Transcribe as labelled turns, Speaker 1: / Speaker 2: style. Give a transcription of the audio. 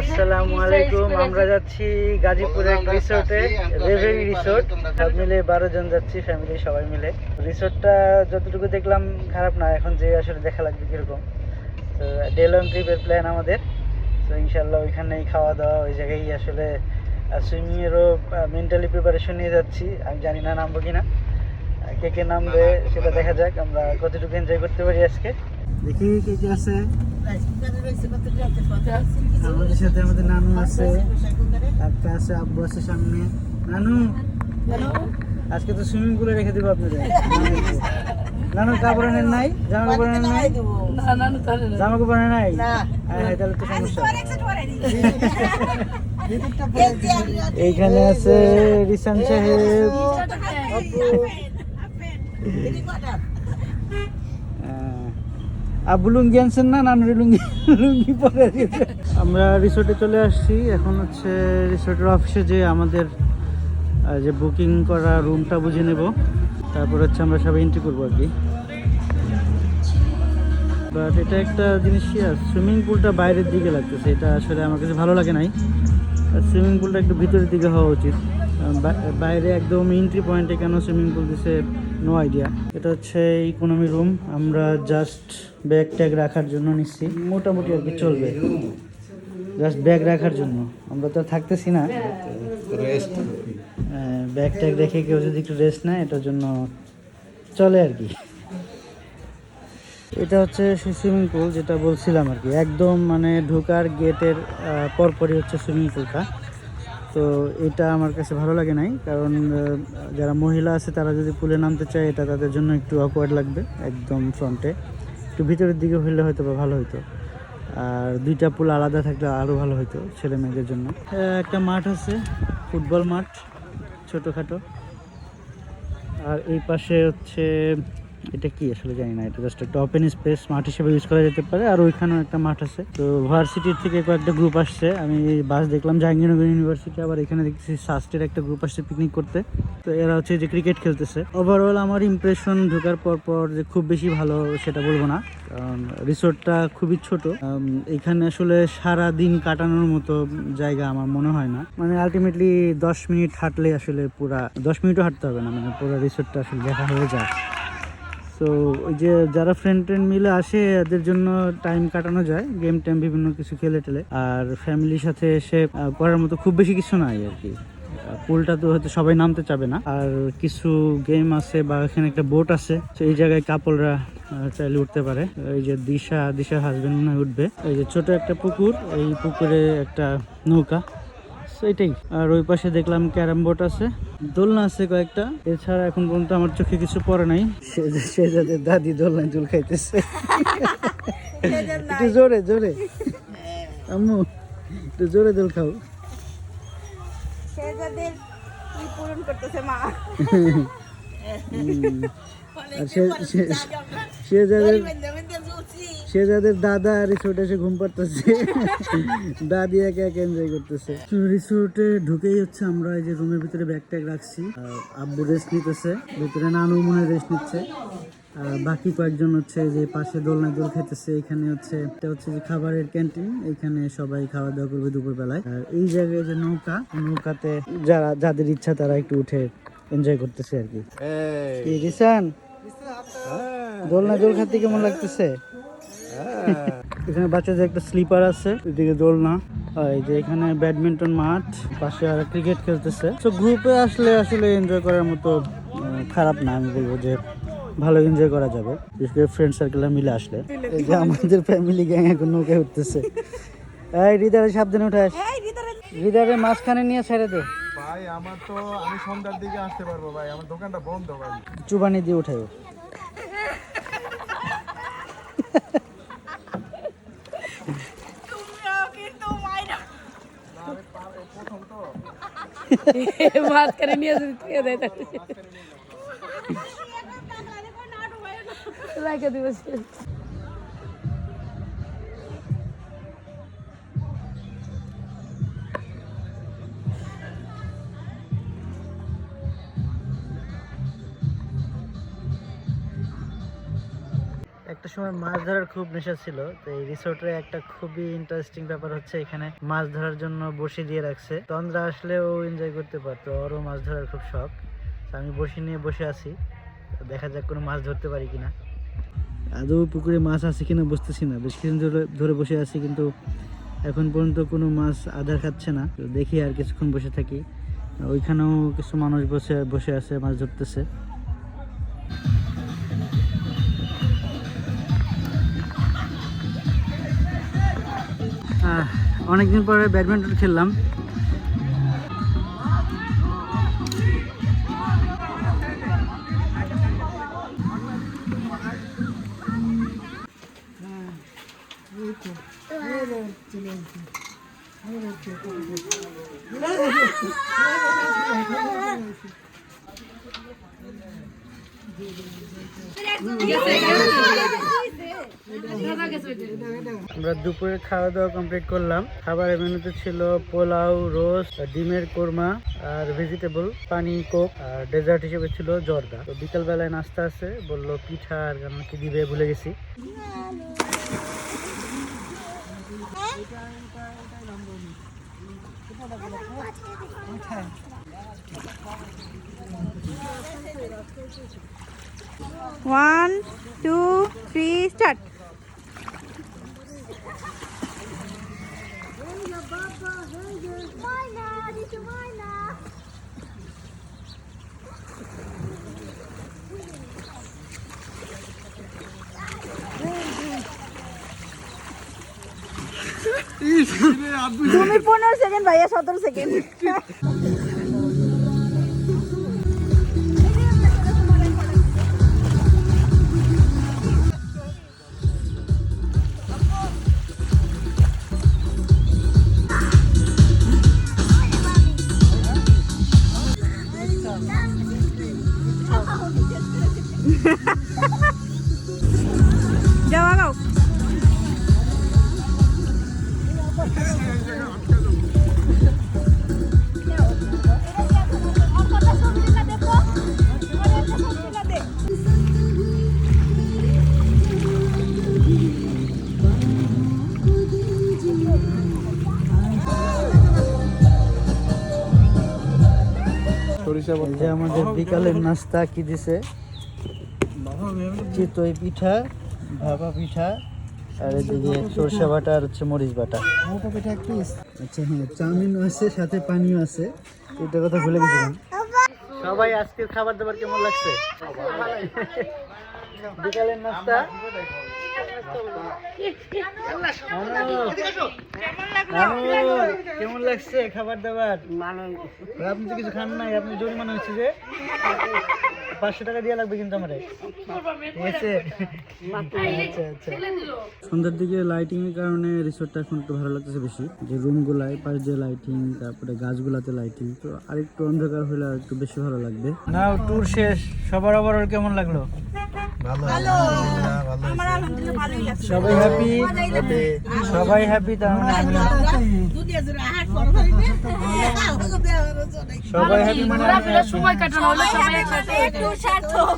Speaker 1: আসসালামু আলাইকুম আমরা যাচ্ছি গাজীপুর এক রিসোর্টে রেভেরি রিসোর্ট সব মিলে বারো জন যাচ্ছি ফ্যামিলি সবাই মিলে। রিসোর্টটা যতটুকু দেখলাম খারাপ না এখন যে আসলে দেখা লাগবে কীরকম। তো ডে লং ট্রিপের প্ল্যান আমাদের। তো ইনশাল্লাহ ওইখানেই খাওয়া দাওয়া ওই জায়গায় আসলে সুইমিংয়েরও মেন্টালি প্রিপারেশন নিয়ে যাচ্ছি। আমি জানি না নামবো কিনা। আহ, কে কে নামবে সেটা দেখা যাক আমরা কতটুকু এনজয় করতে পারি আজকে। দেখি কে কে আছে। আমাদের সাথে আমাদের নানু আছে কাকা আছে আব্বু আছে সামনে। নানু আজকে তো সুইমিং পুলে রেখে দেবো আপনাদের। নানু কাপড় নেন নাই? জামা কাপড় নেন নাই। জামা কাপড় নেন নাই? হ্যাঁ হ্যাঁ তাহলে তো সমস্যা। এইখানে আছে রিসান সাহেব। আহ, আব্বু লুঙ্গি আনছেন না? নানুর লুঙ্গি লুঙ্গি পরে আমরা রিসোর্টে চলে আসছি। এখন হচ্ছে রিসোর্টের অফিসে যে আমাদের যে বুকিং করা রুমটা বুঝে নেব। তারপর হচ্ছে আমরা সবাই এন্ট্রি করব আর কি। বাট এটা একটা জিনিস সুইমিং পুলটা বাইরের দিকে লাগতেছে। এটা আসলে আমার কাছে ভালো লাগে নাই। সুইমিং পুলটা একটু ভিতরের দিকে হওয়া উচিত। বাইরে একদম এন্ট্রি পয়েন্টে কেন সুইমিং পুল দিছে নো আইডিয়া এটা হচ্ছে ইকোনমি রুম আমরা জাস্ট ব্যাগ ট্যাগ রাখার জন্য নিচ্ছি। মোটামুটি আর কি চলবে। জাস্ট ব্যাগ রাখার জন্য। আমরা তো থাকতেছি না। ব্যাগ ট্যাগ রেখে কেউ যদি একটু রেস্ট নেয়, এটার জন্য চলে আর কি। এটা হচ্ছে সেই সুইমিং পুল যেটা বলছিলাম আর কি। একদম মানে ঢোকার গেটের পরপরই হচ্ছে সুইমিং পুলটা তো এটা আমার কাছে ভালো লাগে নাই, কারণ যারা মহিলা আছে তারা যদি পুলে নামতে চায় এটা তাদের জন্য একটু অকওয়ার্ড লাগবে একদম ফ্রন্টে একটু ভিতরের দিকে হইলে হয়তো বা ভালো হতো আর দুইটা পুল আলাদা থাকলে আরও ভালো হতো ছেলে মেয়েদের জন্য। একটা মাঠ আছে, ফুটবল মাঠ, ছোটোখাটো। আর এই পাশে হচ্ছে এটা কি আসলে জানি না, এটা জাস্ট একটা ওপেন স্পেস মাঠ হিসেবে ইউজ করা যেতে পারে, আর ওইখানেও একটা মাঠ আছে। তো ভার্সিটির থেকে কয়েকটা গ্রুপ আসছে, আমি বাস দেখলাম জাহাঙ্গীরনগর ইউনিভার্সিটি আবার এখানে দেখছি সাস্টের একটা গ্রুপ আসছে পিকনিক করতে। তো এরা হচ্ছে যে ক্রিকেট খেলতেছে। ওভারঅল আমার ইমপ্রেশন ঢোকার পর পর যে খুব বেশি ভালো সেটা বলব না, কারণ রিসোর্টটা খুবই ছোট। এখানে আসলে সারা দিন কাটানোর মতো জায়গা আমার মনে হয় না। মানে আলটিমেটলি দশ মিনিট হাঁটলে আসলে পুরা, দশ মিনিটও হাঁটতে হবে না মানে পুরো রিসোর্টটা আসলে দেখা হয়ে যায়। তো ওই যে যারা ফ্রেন্ড ট্রেন্ড মিলে আসে, এদের জন্য টাইম কাটানো যায় গেম টেম বিভিন্ন কিছু খেলে টেলে। আর ফ্যামিলির সাথে এসে করার মতো খুব বেশি কিছু নাই আর কি। পুলটা তো হয়তো সবাই নামতে চাবে না। আর কিছু গেম আছে বা এখানে একটা বোট আছে এই জায়গায় কাপলরা চাইলে উঠতে পারে। এই যে দিশা, দিশার হাজবেন্ড মনে উঠবে। এই যে ছোট একটা পুকুর, এই পুকুরে একটা নৌকা। এটাই। আর ওই পাশে দেখলাম ক্যারাম বোর্ড আছে। দোলনা আছে কয়েকটা। এছাড়া এখন পর্যন্ত আমার চোখে কিছু পড়ে নাই। সে- সে দাদি দোলনায় দোল খাইতেছে। একটু জোরে জোরে। আম্মু একটু জোরে দোল খাও।
Speaker 2: শেহজাদের পূরণ করতেছে মা।
Speaker 1: আর সে সে- সে যাদের দাদা রিসোর্টে এসে ঘুম পাড়তেছে দাদি একে একে এনজয় করতেছে। রিসোর্টে ঢুকেই হচ্ছে আমরা এই যে রুমের ভিতরে ব্যাগ ট্যাগ রাখছি আব্বু রেস্ট নিতেছে। ভিতরে নানু মনে রেস্ট নিচ্ছে। বাকি কয়েকজন হচ্ছে যে পাশে দোলনায় দোল খেতেছে এখানে হচ্ছে এটা হচ্ছে যে খাবারের ক্যান্টিন এখানে সবাই খাওয়া দাওয়া করবে দুপুর বেলায় আর এই জায়গায় যে নৌকা নৌকাতে যারা যাদের ইচ্ছা তারা একটু উঠে এনজয় করতেছে আর কি। কি রিসান? দোলনা দোল খাতে কেমন লাগতেছে? এখানে বাচ্চাদের একটা স্লিপার আছে এদিকে দোলনা। এই যে এখানে ব্যাডমিন্টন মাঠ পাশে আর ক্রিকেট খেলতেছে। তো গ্রুপে আসলে আসলে এনজয় করার মতো খারাপ না আমি বলব যে ভালো এনজয় করা যাবে। বিশেষ করে ফ্রেন্ড সার্কেল মিলে আসলে। এই যে আমাদের ফ্যামিলি গ্যাং এখন নৌকায় উঠতেছে। এই হৃদয় সাবধানে উঠে আস
Speaker 2: এই ভিতরে
Speaker 1: হৃদয়ের মাঝখানে নিয়ে ছেড়ে দে।
Speaker 3: ভাই আমার তো আমি সন্ধ্যার দিকে আসতে পারব ভাই। আমার দোকানটা বন্ধ ভাই।
Speaker 1: চুবানি দিয়ে উঠাইও।
Speaker 4: মাঝখানে নিয়ে যদি থুয়ে
Speaker 1: একটা সময় মাছ ধরার খুব নেশা ছিল, তো এই রিসোর্টে একটা খুবই ইন্টারেস্টিং ব্যাপার হচ্ছে এখানে মাছ ধরার জন্য বসে দিয়ে রাখছে। তন্দ্রা আসলে ও এনজয় করতে পারতো, ওরও মাছ ধরার খুব শখ। আমি বসে নিয়ে বসে আছি দেখা যাক কোনো মাছ ধরতে পারি কিনা। আদৌ পুকুরে মাছ আছে কিনা বুঝতেছি না, বেশ কিছুদিন ধরে ধরে বসে আছি, কিন্তু এখন পর্যন্ত কোনো মাছ আধার খাচ্ছে না। তো দেখি আর কিছুক্ষণ বসে থাকি। ওইখানেও কিছু মানুষ বসে বসে আছে, মাছ ধরতেছে। অনেকদিন পরে ব্যাডমিন্টন খেললাম। আমরা দুপুরে খাওয়া দাওয়া কমপ্লিট করলাম। খাবারের মেনুতে ছিল পোলাও, রোস্ট, ডিমের কোরমা আর ভেজিটেবল পানি, কোক আর ডেজার্ট হিসেবে ছিল জর্দা। তো বিকাল বেলায় নাস্তা আছে, বলল পিঠা আর কি দিবে ভুলে গেছি।
Speaker 2: ওয়ান টু থ্রি স্টার্ট তুমি পনেরো সেকেন্ড ভাইয়া সতেরো সেকেন্ড
Speaker 3: সরিষা
Speaker 1: এই যে আমাদের বিকালের নাস্তা কি দিছে? চিতই পিঠা ভাপা পিঠা আর এদিকে সরষে বাটা আর হচ্ছে মরিচ বাটা। আচ্ছা হ্যাঁ চাউমিনও আছে সাথে পানিও আছে। এটা কথা ভুলে গেছিলাম। সবাই আজকের খাবার দাবার কেমন লাগছে? বিকালের নাস্তা? কেমন লাগছে খাবার দাবার আপনি তো কিছু খান নাই আপনি জরিমানা হচ্ছে যে পাঁচশো টাকা সন্ধ্যার দিকে লাইটিং এর কারণে রিসোর্টটা এখন একটু ভালো লাগতেছে বেশি। যে রুম গুলায় পাশ দিয়ে লাইটিং তারপরে গাছগুলাতে লাইটিং তো আরেকটু অন্ধকার হলে একটু বেশি ভালো লাগবে। নাও ট্যুর শেষ, সবার আবার কেমন লাগল? সবাই হ্যাপি সবাই হ্যাপি তার মানে? সবাই হ্যাপি মানে।
Speaker 2: সবাই একটু সার্থক।